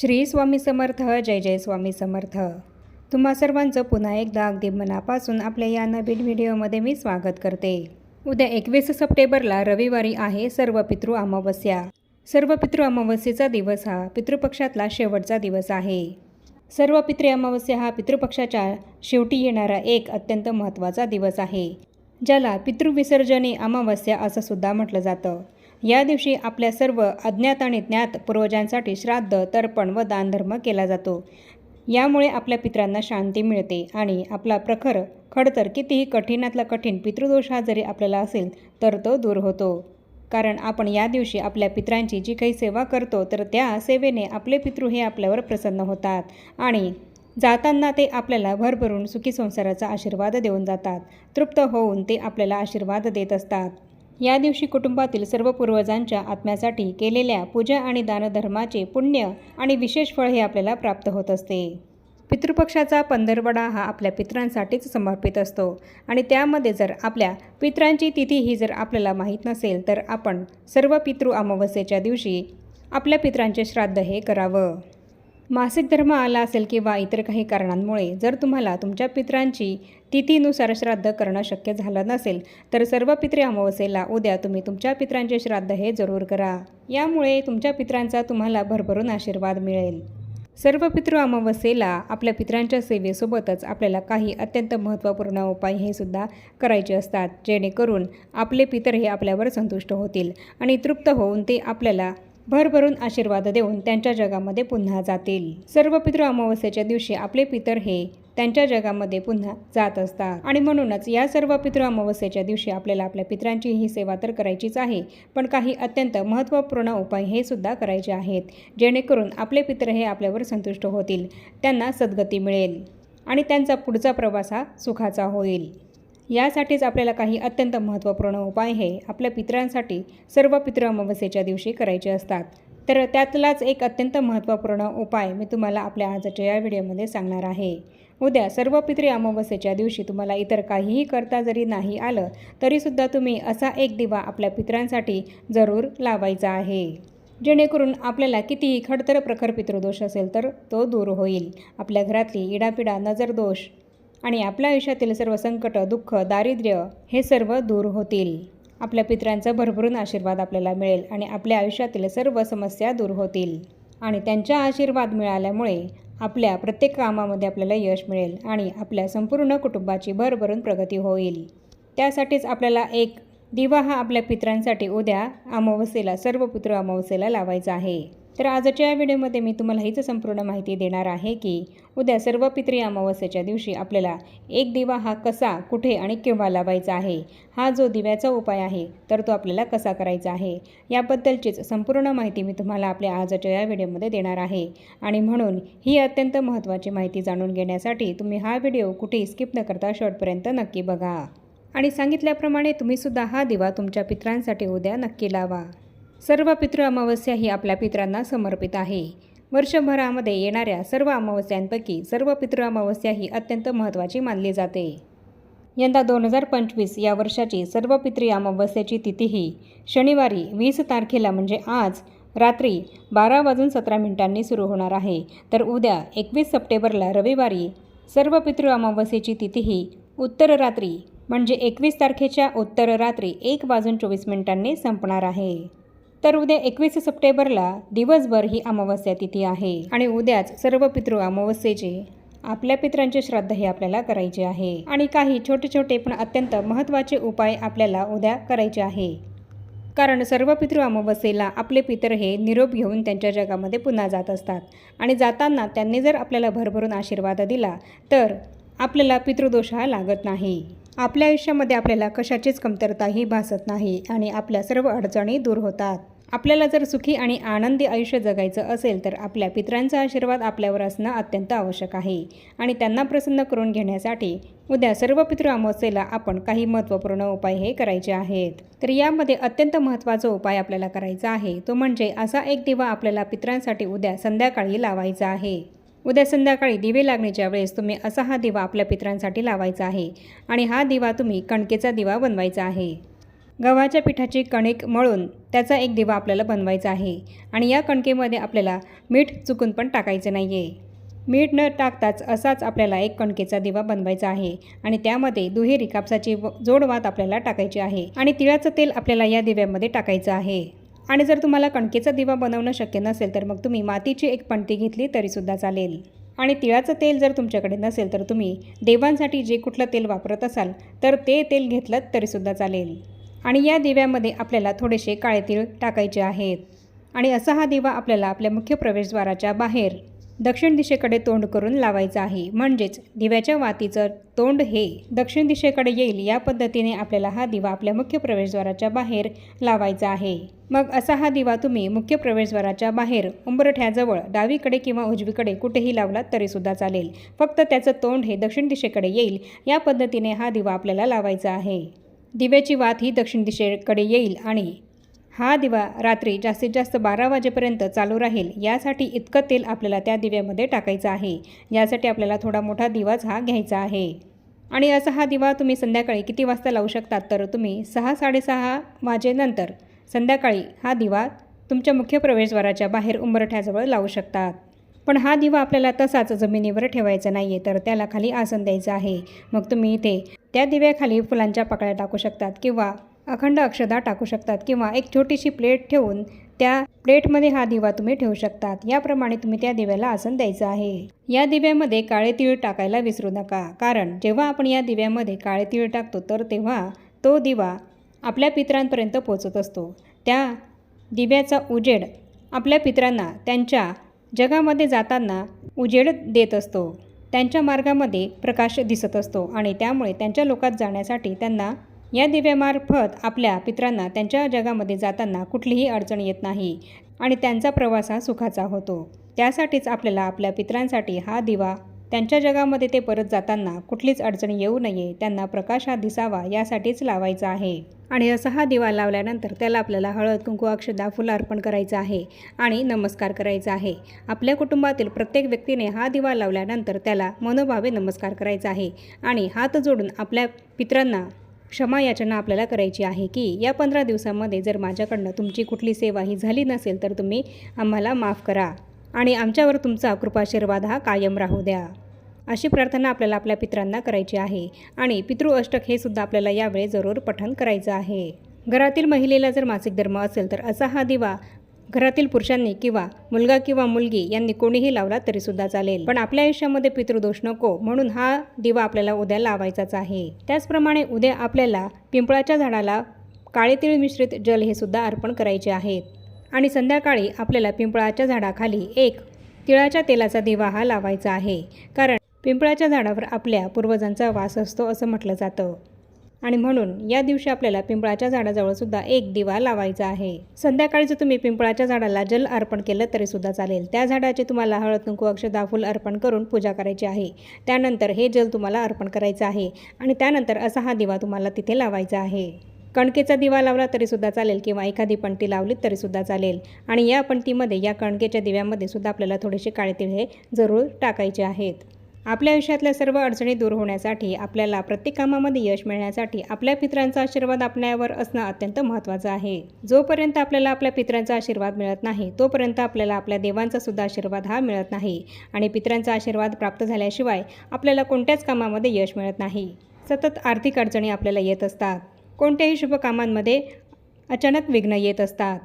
श्री स्वामी समर्थ जय जय स्वामी समर्थ. तुम्हा सर्वांचं पुन्हा एकदा अगदी मनापासून आपल्या या नवीन व्हिडिओमध्ये मी स्वागत करते. उद्या एकवीस सप्टेंबरला रविवारी आहे सर्व पितृ अमावस्या. सर्व पितृ अमावस्येचा दिवस हा पितृपक्षातला शेवटचा दिवस आहे. सर्व पितृ अमावस्या हा पितृपक्षाच्या शेवटी येणारा एक अत्यंत महत्त्वाचा दिवस आहे ज्याला पितृविसर्जने अमावस्या असं सुद्धा म्हटलं जातं. या दिवशी आपल्या सर्व अज्ञात आणि ज्ञात पूर्वजांसाठी श्राद्ध तर्पण व दानधर्म केला जातो. यामुळे आपल्या पित्रांना शांती मिळते आणि आपला प्रखर खडतर कितीही कठीणातला कठीण पितृदोष हा जरी आपल्याला असेल तर तो दूर होतो. कारण आपण या दिवशी आपल्या पित्रांची जी काही सेवा करतो तर त्या सेवेने आपले पितृ हे आपल्यावर प्रसन्न होतात आणि जाताना ते आपल्याला भरभरून सुखी संसाराचा आशीर्वाद देऊन जातात. तृप्त होऊन ते आपल्याला आशीर्वाद देत असतात. या दिवशी कुटुंबातील सर्व पूर्वजांच्या आत्म्यासाठी केलेल्या पूजा आणि दानधर्माचे पुण्य आणि विशेष फळ हे आपल्याला प्राप्त होत असते. पितृपक्षाचा पंधरवडा हा आपल्या पित्रांसाठीच समर्पित असतो आणि त्यामध्ये जर आपल्या पित्रांची तिथी ही जर आपल्याला माहीत नसेल तर आपण सर्व पितृ अमावस्येच्या दिवशी आपल्या पित्रांचे श्राद्ध हे करावं. मासिक धर्म आला असेल किंवा इतर काही कारणांमुळे जर तुम्हाला तुमच्या पित्रांची तिथीनुसार श्राद्ध करणं शक्य झालं नसेल तर सर्व पित्रे अमावस्येला उद्या तुम्ही तुमच्या पित्रांचे श्राद्ध हे जरूर करा. यामुळे तुमच्या पित्रांचा तुम्हाला भरभरून आशीर्वाद मिळेल. सर्व पितृ अमावस्येला आपल्या पित्रांच्या सेवेसोबतच आपल्याला काही अत्यंत महत्त्वपूर्ण उपाय हे सुद्धा करायचे असतात जेणेकरून आपले पितर हे आपल्यावर संतुष्ट होतील आणि तृप्त होऊन ते आपल्याला भरभरून आशीर्वाद देऊन त्यांच्या जगामध्ये पुन्हा जातील. सर्व पितृ अमावस्येच्या दिवशी आपले पितर हे त्यांच्या जगामध्ये पुन्हा जात असतात. आणि म्हणूनच या सर्व पितृ अमावस्येच्या दिवशी आपल्याला आपल्या पित्रांची ही सेवा तर करायचीच आहे पण काही अत्यंत महत्त्वपूर्ण उपाय हे सुद्धा करायचे आहेत जेणेकरून आपले पितर हे आपल्यावर संतुष्ट होतील त्यांना सद्गती मिळेल आणि त्यांचा पुढचा प्रवास हा सुखाचा होईल. यासाठीच आपल्याला काही अत्यंत महत्त्वपूर्ण उपाय हे आपल्या पितरांसाठी सर्व पितृ अमावस्येच्या दिवशी करायचे असतात. तर त्यातलाच एक अत्यंत महत्त्वपूर्ण उपाय मी तुम्हाला आपल्या आजच्या या व्हिडिओमध्ये सांगणार आहे. उद्या सर्व पितृ अमावस्येच्या दिवशी तुम्हाला इतर काहीही करता जरी नाही आलं तरीसुद्धा तुम्ही असा एक दिवा आपल्या पितरांसाठी जरूर लावायचा आहे. जेणेकरून आपल्याला कितीही खडतर प्रखर पितृदोष असेल तर तो दूर होईल. आपल्या घरातली इडापिडा नजरदोष आणि आपल्या आयुष्यातील सर्व संकट दुःख दारिद्र्य हे सर्व दूर होतील. आपल्या पित्रांचा भरभरून आशीर्वाद आपल्याला मिळेल आणि आपल्या आयुष्यातील सर्व समस्या दूर होतील. आणि त्यांचा आशीर्वाद मिळाल्यामुळे आपल्या प्रत्येक कामामध्ये आपल्याला यश मिळेल आणि आपल्या संपूर्ण कुटुंबाची भरभरून प्रगती होईल. त्यासाठीच आपल्याला एक दिवा हा आपल्या पित्रांसाठी उद्या अमावस्येला सर्व पुत्र अमावस्येला लावायचा आहे. तर आजच्या या व्हिडिओमध्ये मी तुम्हाला हीच संपूर्ण माहिती देणार आहे की उद्या सर्व पितरी अमावस्येच्या दिवशी आपल्याला एक दिवा हा कसा कुठे आणि केव्हा लावायचा आहे हा जो दिव्याचा उपाय आहे तर तो आपल्याला कसा करायचा आहे याबद्दलचीच संपूर्ण माहिती मी तुम्हाला आपल्या आजच्या या व्हिडिओमध्ये देणार आहे. आणि म्हणून ही अत्यंत महत्त्वाची माहिती जाणून घेण्यासाठी तुम्ही हा व्हिडिओ कुठेही स्किप न करता शेवटपर्यंत नक्की बघा. आणि सांगितल्याप्रमाणे तुम्हीसुद्धा हा दिवा तुमच्या पित्रांसाठी उद्या नक्की लावा. सर्व पितृ अमावस्या ही आपल्या पित्रांना समर्पित आहे. वर्षभरामध्ये येणाऱ्या सर्व अमावस्यांपैकी सर्व पितृ अमावस्या ही अत्यंत महत्त्वाची मानली जाते. यंदा दोन हजार पंचवीस या वर्षाची सर्व पितृ अमावस्याची तिथीही शनिवारी वीस तारखेला म्हणजे आज रात्री बारा वाजून सतरा मिनिटांनी सुरू होणार आहे. तर उद्या एकवीस सप्टेंबरला रविवारी सर्व पितृ अमावस्येची तिथीही उत्तर रात्री म्हणजे एकवीस तारखेच्या उत्तर रात्री एक वाजून चोवीस मिनिटांनी संपणार आहे. तर उद्या एकवीस सप्टेंबरला दिवसभर ही अमावस्या तिथी आहे. आणि उद्याच सर्व पितृ अमावस्येचे आपल्या पित्रांचे श्राद्ध हे आपल्याला करायचे आहे. आणि काही छोटे छोटे पण अत्यंत महत्त्वाचे उपाय आपल्याला उद्या करायचे आहे. कारण सर्व पितृ अमावस्येला आपले पितर हे निरोप घेऊन त्यांच्या जगामध्ये पुन्हा जात असतात. आणि जाताना त्यांनी जर आपल्याला भरभरून आशीर्वाद दिला तर आपल्याला पितृदोष हा लागत नाही. आपल्या आयुष्यामध्ये आपल्याला कशाचीच कमतरताही भासत नाही आणि आपल्या सर्व अडचणी दूर होतात. आपल्याला जर सुखी आणि आनंदी आयुष्य जगायचं असेल तर आपल्या पित्रांचा आशीर्वाद आपल्यावर असणं अत्यंत आवश्यक आहे. आणि त्यांना प्रसन्न करून घेण्यासाठी उद्या सर्व पितृ अमावस्येला आपण काही महत्त्वपूर्ण उपाय हे करायचे आहेत. तर यामध्ये अत्यंत महत्त्वाचा उपाय आपल्याला करायचा आहे तो म्हणजे असा एक दिवा आपल्याला पित्रांसाठी उद्या संध्याकाळी लावायचा आहे. उद्या संध्याकाळी दिवे लागण्याच्या वेळेस तुम्ही असा हा दिवा आपल्या पित्रांसाठी लावायचा आहे. आणि हा दिवा तुम्ही कणकेचा दिवा बनवायचा आहे. गव्हाच्या पिठाची कणिक मळून त्याचा एक दिवा आपल्याला बनवायचा आहे. आणि या कणकेमध्ये आपल्याला मीठ चुकून पण टाकायचं नाही आहे मीठ न टाकताच असाच आपल्याला एक कणकेचा दिवा बनवायचा आहे. आणि त्यामध्ये दुहेरी कापसाची व- जोडवात आपल्याला टाकायची आहे. आणि तिळाचं तेल आपल्याला या दिव्यामध्ये टाकायचं आहे. आणि जर तुम्हाला कणकेचा दिवा बनवणं शक्य नसेल तर मग तुम्ही मातीची एक पणती घेतली तरीसुद्धा चालेल. आणि तिळाचं तेल जर तुमच्याकडे नसेल तर तुम्ही देवांसाठी जे कुठलं तेल वापरत असाल तर ते तेल घेतलं तरीसुद्धा चालेल. आणि या दिव्यामध्ये आपल्याला थोडेसे काळे तीळ टाकायचे आहेत. आणि असा हा दिवा आपल्याला आपल्या मुख्य प्रवेशद्वाराच्या बाहेर दक्षिण दिशेकडे तोंड करून लावायचं आहे. म्हणजेच दिव्याच्या वातीचं तोंड हे दक्षिण दिशेकडे येईल या पद्धतीने आपल्याला हा दिवा आपल्या मुख्य प्रवेशद्वाराच्या बाहेर लावायचा आहे. मग असा हा दिवा तुम्ही मुख्य प्रवेशद्वाराच्या बाहेर उंबरठ्याजवळ डावीकडे किंवा उजवीकडे कुठेही लावला तरीसुद्धा चालेल. फक्त त्याचं तोंड हे दक्षिण दिशेकडे येईल या पद्धतीने हा दिवा आपल्याला लावायचा आहे. दिव्याची वात ही दक्षिण दिशेकडे येईल आणि हा दिवा रात्री जास्तीत जास्त बारा वाजेपर्यंत चालू राहील. यासाठी इतकं तेल आपल्याला त्या दिव्यामध्ये टाकायचं आहे. यासाठी आपल्याला थोडा मोठा दिवाच हा घ्यायचा आहे. आणि असा हा दिवा तुम्ही संध्याकाळी किती वाजता लावू शकतात? तर तुम्ही सहा साडेसहा वाजेनंतर संध्याकाळी हा दिवा तुमच्या मुख्य प्रवेशद्वाराच्या बाहेर उंबरठ्याजवळ लावू शकतात. पण हा दिवा आपल्याला तसाच जमिनीवर ठेवायचा नाही आहे तर त्याला खाली आसन द्यायचं आहे. मग तुम्ही इथे त्या दिव्याखाली फुलांच्या पाकळ्या टाकू शकतात किंवा अखंड अक्षदा टाकू शकतात किंवा एक छोटीशी प्लेट ठेवून त्या प्लेटमध्ये हा दिवा तुम्ही ठेवू शकतात. याप्रमाणे तुम्ही त्या दिव्याला आसन द्यायचं आहे. या दिव्यामध्ये काळे तीळ टाकायला विसरू नका. कारण जेव्हा आपण या दिव्यामध्ये काळे तीळ टाकतो तर तेव्हा तो दिवा आपल्या पितरांपर्यंत पोचत असतो. त्या दिव्याचा उजेड आपल्या पित्रांना त्यांच्या जगामध्ये जाताना उजेड देत असतो. त्यांच्या मार्गामध्ये प्रकाश दिसत असतो आणि त्यामुळे त्यांच्या लोकात जाण्यासाठी त्यांना या दिव्यामार्फत आपल्या पित्रांना त्यांच्या जगामध्ये जाताना कुठलीही अडचण येत नाही आणि त्यांचा प्रवास हा सुखाचा होतो. त्यासाठीच आपल्याला आपल्या पित्रांसाठी हा दिवा त्यांच्या जगामध्ये ते परत जाताना कुठलीच अडचण येऊ नये त्यांना प्रकाश हा दिसावा यासाठीच लावायचा आहे. आणि असा हा दिवा लावल्यानंतर त्याला आपल्याला हळद कुंकू अक्षदा फुलं अर्पण करायचं आहे आणि नमस्कार करायचा आहे. आपल्या कुटुंबातील प्रत्येक व्यक्तीने हा दिवा लावल्यानंतर त्याला मनोभावे नमस्कार करायचा आहे आणि हात जोडून आपल्या पित्रांना क्षमा याचना आपल्याला करायची आहे की या पंधरा दिवसामध्ये जर माझ्याकडनं तुमची कुठली सेवा ही झाली नसेल तर तुम्ही आम्हाला माफ करा आणि आमच्यावर तुमचा कृपाशीर्वाद हा कायम राहू द्या. अशी प्रार्थना आपल्याला आपल्या पित्रांना करायची आहे आणि पितृ अष्टक हे सुद्धा आपल्याला यावेळी जरूर पठण करायचं आहे. घरातील महिलेला जर मासिक धर्म असेल तर असा हा दिवा घरातील पुरुषांनी किंवा मुलगा किंवा मुलगी यांनी कोणीही लावला तरीसुद्धा चालेल. पण आपल्या आयुष्यामध्ये पितृदोष नको म्हणून हा दिवा आपल्याला उद्या लावायचाच आहे. त्याचप्रमाणे उद्या आपल्याला पिंपळाच्या झाडाला काळे तीळ मिश्रित जल हे सुद्धा अर्पण करायचे आहेत आणि संध्याकाळी आपल्याला पिंपळाच्या झाडाखाली एक तिळाच्या तेलाचा दिवा हा लावायचा आहे. कारण पिंपळाच्या झाडावर आपल्या पूर्वजांचा वास असतो असं म्हटलं जातं. आणि म्हणून या दिवशी आपल्याला पिंपळाच्या झाडाजवळ सुद्धा एक दिवा लावायचा आहे. संध्याकाळी जर तुम्ही पिंपळाच्या झाडाला जल अर्पण केलं तरी सुद्धा चालेल. त्या झाडाची तुम्हाला हळद कुंकू अक्षदा फुल अर्पण करून पूजा करायची आहे. त्यानंतर हे जल तुम्हाला अर्पण करायचं आहे आणि त्यानंतर असा हा दिवा तुम्हाला तिथे लावायचा आहे. कणकेचा दिवा लावला तरीसुद्धा चालेल किंवा एखादी पणती लावली तरीसुद्धा चालेल. आणि या पणतीमध्ये या कणकेच्या दिव्यामध्ये सुद्धा आपल्याला थोडेसे काळे तिळे जरूर टाकायचे आहेत. आपल्या आयुष्यातल्या सर्व अडचणी दूर होण्यासाठी आपल्याला प्रत्येक कामामध्ये यश मिळण्यासाठी आपल्या पितरांचा आशीर्वाद आपल्यावर असणं अत्यंत महत्त्वाचं आहे. जोपर्यंत आपल्याला आपल्या पितरांचा आशीर्वाद मिळत नाही तोपर्यंत आपल्याला आपल्या देवांचा सुद्धा आशीर्वाद हा मिळत नाही आणि पितरांचा आशीर्वाद प्राप्त झाल्याशिवाय आपल्याला कोणत्याच कामामध्ये यश मिळत नाही. सतत आर्थिक अडचणी आपल्याला येत असतात. कोणत्याही शुभ कामांमध्ये अचानक विघ्न येत असतात.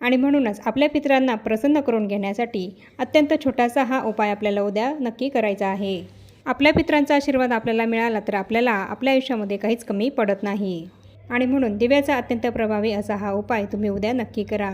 आणि म्हणूनच आपल्या पित्रांना प्रसन्न करून घेण्यासाठी अत्यंत छोटासा हा उपाय आपल्याला उद्या नक्की करायचा आहे. आपल्या पितरांचा आशीर्वाद आपल्याला मिळाला तर आपल्याला आपल्या आयुष्यामध्ये काहीच कमी पडत नाही. आणि म्हणून दिव्याचा अत्यंत प्रभावी असा हा उपाय तुम्ही उद्या नक्की करा.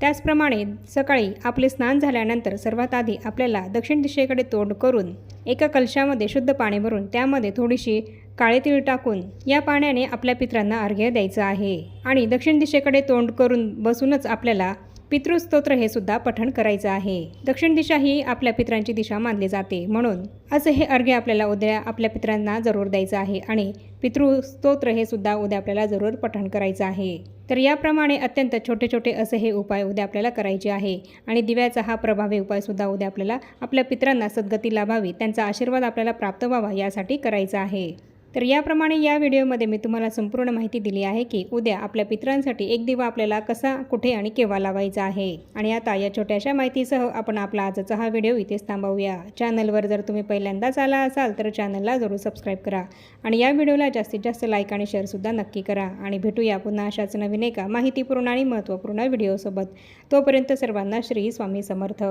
त्याचप्रमाणे सकाळी आपले स्नान झाल्यानंतर सर्वात आधी आपल्याला दक्षिण दिशेकडे तोंड करून एका कलशामध्ये शुद्ध पाणी भरून त्यामध्ये थोडीशी काळे तीळ टाकून या पाण्याने आपल्या पित्रांना अर्घ्य द्यायचं आहे. आणि दक्षिण दिशेकडे तोंड करून बसूनच आपल्याला पितृस्तोत्र हे सुद्धा पठण करायचं आहे. दक्षिण दिशा ही आपल्या पितरांची दिशा मानली जाते. म्हणून असं हे अर्घ्य आपल्याला उद्या आपल्या पितरांना जरूर द्यायचं आहे आणि पितृस्तोत्र हे सुद्धा उद्या आपल्याला जरूर पठण करायचं आहे. तर याप्रमाणे अत्यंत छोटे छोटे असे हे उपाय उद्या आपल्याला करायचे आहे. आणि दिव्याचा हा प्रभावी उपायसुद्धा उद्या आपल्याला आपल्या पित्रांना सद्गती लाभावी त्यांचा आशीर्वाद आपल्याला प्राप्त व्हावा यासाठी करायचा आहे. तर याप्रमाणे या व्हिडिओमध्ये मी तुम्हाला संपूर्ण माहिती दिली आहे की उद्या आपल्या पित्रांसाठी एक दिवा आपल्याला कसा कुठे आणि केव्हा लावायचा आहे. आणि आता या छोट्याशा माहितीसह आपण आपला आजचा हा व्हिडिओ इथेच थांबवूया. चॅनलवर जर तुम्ही पहिल्यांदाच आला असाल तर चॅनलला जरूर सबस्क्राईब करा आणि या व्हिडिओला जास्तीत जास्त लाईक आणि शेअरसुद्धा नक्की करा. आणि भेटूया पुन्हा अशाच नवीन एका माहितीपूर्ण आणि महत्त्वपूर्ण व्हिडिओसोबत. तोपर्यंत सर्वांना श्री स्वामी समर्थ.